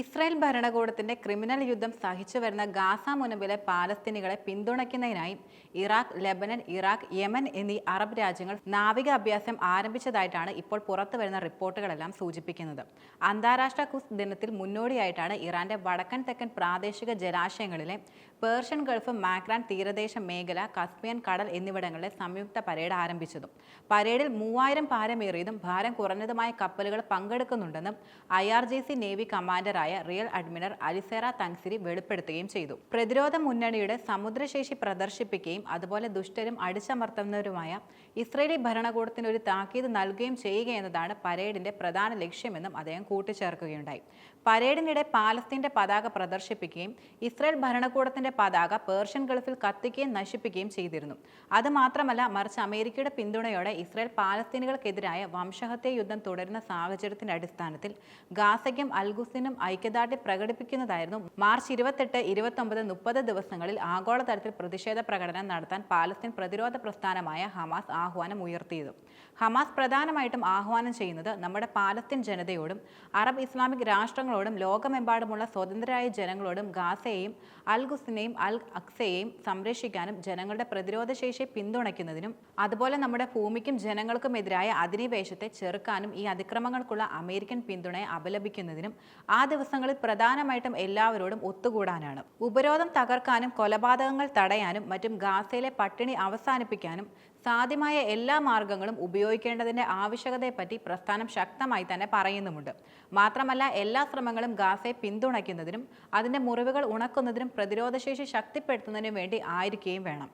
Israel ഭരണകൂടത്തിന്റെ criminal യുദ്ധം സഹിച്ചു വരുന്ന ഗാസ മുനമ്പിലെ പാലസ്തീനികളെ പിന്തുണയ്ക്കുന്നതിനായി ഇറാഖ് ലെബനൻ ഇറാഖ് യമൻ എന്നീ അറബ് രാജ്യങ്ങൾ നാവിക അഭ്യാസം ആരംഭിച്ചതായിട്ടാണ് ഇപ്പോൾ പുറത്തു വരുന്ന റിപ്പോർട്ടുകളെല്ലാം സൂചിപ്പിക്കുന്നത്. അന്താരാഷ്ട്ര കുസ് ദിനത്തിൽ മുന്നോടിയായിട്ടാണ് ഇറാന്റെ വടക്കൻ തെക്കൻ പ്രാദേശിക ജലാശയങ്ങളിലെ പേർഷ്യൻ ഗൾഫ് മാക്രാൻ തീരദേശ മേഖല കസ്പിയൻ കടൽ എന്നിവിടങ്ങളിലെ സംയുക്ത പരേഡ് ആരംഭിച്ചതും. പരേഡിൽ മൂവായിരം ഭാരമേറിയതും ഭാരം കുറഞ്ഞതുമായ കപ്പലുകൾ പങ്കെടുക്കുന്നുണ്ടെന്നും ഐ ആർ സി നേവി കമാൻഡറായ റിയൽ അഡ്മിറൽ അലിസേറ തങ്സിരി വെളിപ്പെടുത്തുകയും ചെയ്തു. പ്രതിരോധ മുന്നണിയുടെ സമുദ്രശേഷി പ്രദർശിപ്പിക്കുകയും അതുപോലെ ദുഷ്ടരും അടിച്ചമർത്തുന്നവരുമായ ഇസ്രയേലി ഭരണകൂടത്തിന് ഒരു താക്കീത് നൽകുകയും ചെയ്യുക എന്നതാണ് പരേഡിന്റെ പ്രധാന ലക്ഷ്യമെന്നും അദ്ദേഹം കൂട്ടിച്ചേർക്കുകയുണ്ടായി. പരേഡിനിടെ പാലസ്തീന്റെ പതാക പ്രദർശിപ്പിക്കുകയും ഇസ്രയേൽ ഭരണകൂടത്തിന്റെ പതാക പേർഷ്യൻ ഗൾഫിൽ കത്തിക്കുകയും നശിപ്പിക്കുകയും ചെയ്തിരുന്നു. അതുമാത്രമല്ല മറിച്ച് അമേരിക്കയുടെ പിന്തുണയോടെ ഇസ്രയേൽ പാലസ്തീനുകൾക്കെതിരായ വംശഹത്യ യുദ്ധം തുടരുന്ന സാഹചര്യത്തിന്റെ അടിസ്ഥാനത്തിൽ ഗാസയ്ക്കും അൽഗുസിനും ഐക്യദാർഢ്യം പ്രകടിപ്പിക്കുന്നതായിരുന്നു. മാർച്ച് ഇരുപത്തെട്ട് ഇരുപത്തൊമ്പത് മുപ്പത് ദിവസങ്ങളിൽ ആഗോളതലത്തിൽ പ്രതിഷേധ പ്രകടനം നടത്താൻ പാലസ്തീൻ പ്രതിരോധ പ്രസ്ഥാനമായ ഹമാസ് ആഹ്വാനം ഉയർത്തിയത്. ഹമാസ് പ്രധാനമായിട്ടും ആഹ്വാനം ചെയ്യുന്നത് നമ്മുടെ പാലസ്തീൻ ജനതയോടും അറബ് ഇസ്ലാമിക് രാഷ്ട്രങ്ങളോടും ലോകമെമ്പാടുമുള്ള സ്വതന്ത്രരായ ജനങ്ങളോടും ഗാസയെയും അൽ അൽ അക്സയെയും സംരക്ഷിക്കാനും ജനങ്ങളുടെ പ്രതിരോധശേഷിയെ പിന്തുണയ്ക്കുന്നതിനും അതുപോലെ നമ്മുടെ ഭൂമിക്കും ജനങ്ങൾക്കും എതിരായ അധിനിവേശത്തെ ചെറുക്കാനും ഈ അതിക്രമങ്ങൾക്കുള്ള അമേരിക്കൻ പിന്തുണയെ അപലപിക്കുന്നതിനും ആ ദിവസങ്ങളിൽ പ്രധാനമായിട്ടും എല്ലാവരോടും ഒത്തുകൂടാനാണ്. ഉപരോധം തകർക്കാനും കൊലപാതകങ്ങൾ തടയാനും മറ്റും ഗാസയിലെ പട്ടിണി അവസാനിപ്പിക്കാനും സാധ്യമായ എല്ലാ മാർഗങ്ങളും ഉപയോഗിക്കേണ്ടതിന്റെ ആവശ്യകതയെപ്പറ്റി പ്രസ്ഥാനം ശക്തമായി തന്നെ പറയുന്നുമുണ്ട്. മാത്രമല്ല എല്ലാ ശ്രമങ്ങളും ഗാസയെ പിന്തുണയ്ക്കുന്നതിനും അതിന്റെ മുറിവുകൾ ഉണക്കുന്നതിനും പ്രതിരോധശേഷി ശക്തിപ്പെടുത്തുന്നതിനും വേണ്ടി ആയിരിക്കുകയും വേണം.